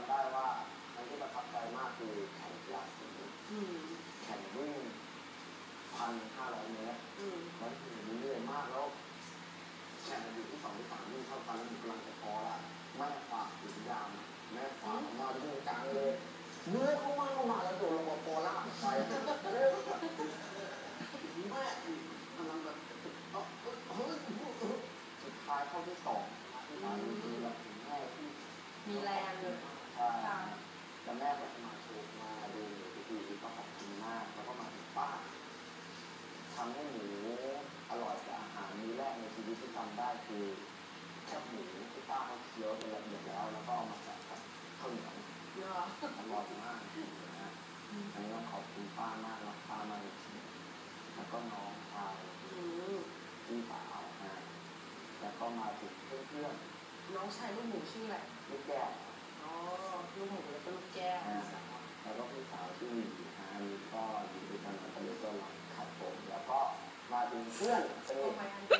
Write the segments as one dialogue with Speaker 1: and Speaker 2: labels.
Speaker 1: าได้ว่าอันที่ประทับใจมากคือแข่งกีฬาสีแข่งวิ่งพันห้าร้อยเมตรมันเหนื่อยมากแล้วแข่งอยู่ที่สองที่สามนี่เท่าไปแล้วกำลังจะพอละแม่ฝากถึงยามแม่ฝากมาวิ่งกลางเลยเนื้อเขามาเขามาแล้วโดนลงมาพอล่าไปแม่กำลังแบบสุดท้ายเข้าที่สองสามที่แบบถึแม่
Speaker 2: มีแรงเลย
Speaker 1: ช่แล้วแม่ก็มาโชว์มาดูพิธีก็ขอบคุณมาก แล้วก็มาถึงป้าทำให้หมูอร่อยกับอาหารมื้อแรกในชีวิตที่ทำได้คือแคบหมูที่ป้าเขาเคี้ยวเป็นละเอียดแล้ว แล้วก็เอามาใส่กับข้าวเหนียว
Speaker 2: อร่อย
Speaker 1: มากนะอันนี้ต้องขอบคุณป้ามากรักป้ามากจริงแล้วก็น้องชายพี่สาวนะแล้วก็มาถึงเพื่อนๆ
Speaker 2: น้องชายลูกหมูชื่ออะไร
Speaker 1: ลูกแก้ว
Speaker 2: อ๋อลูกหมูแล้วก็ลูกแก้ว
Speaker 1: แล้วก็พี่สาวที่หลีนะฮะ มี
Speaker 2: ก็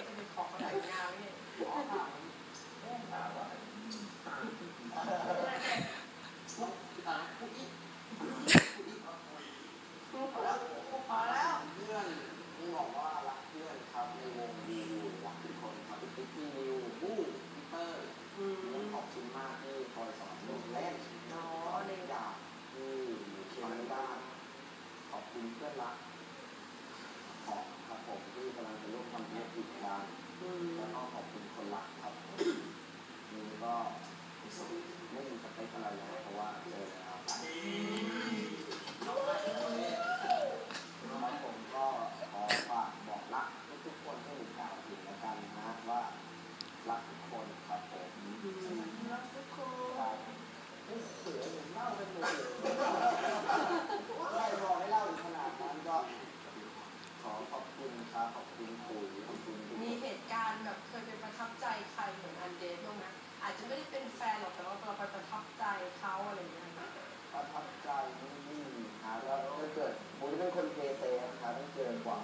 Speaker 1: ผมจะเป็นคนเกเตะครับต้องเจอกว่า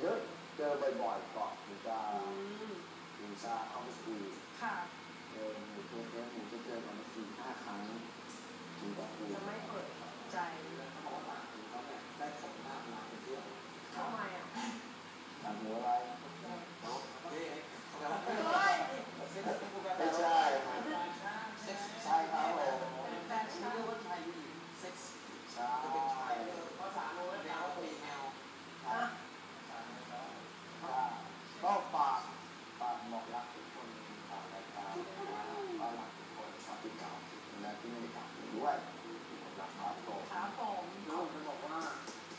Speaker 1: เยอะเจอบ่อยๆก่อนถึงจะถึงจะเอาไปคุย
Speaker 2: ค่ะ
Speaker 1: เออหนูเจอหนูจะเจอประมาณสี่ห้าครั้งถึงจะคุยจะไม่เปิ
Speaker 2: ดใจ
Speaker 3: เขาบอกว่าเขาแบบได้ผมมากมาไปเที่ย
Speaker 1: ทำไ
Speaker 2: มอะ
Speaker 1: ถามว่า 因为打意外的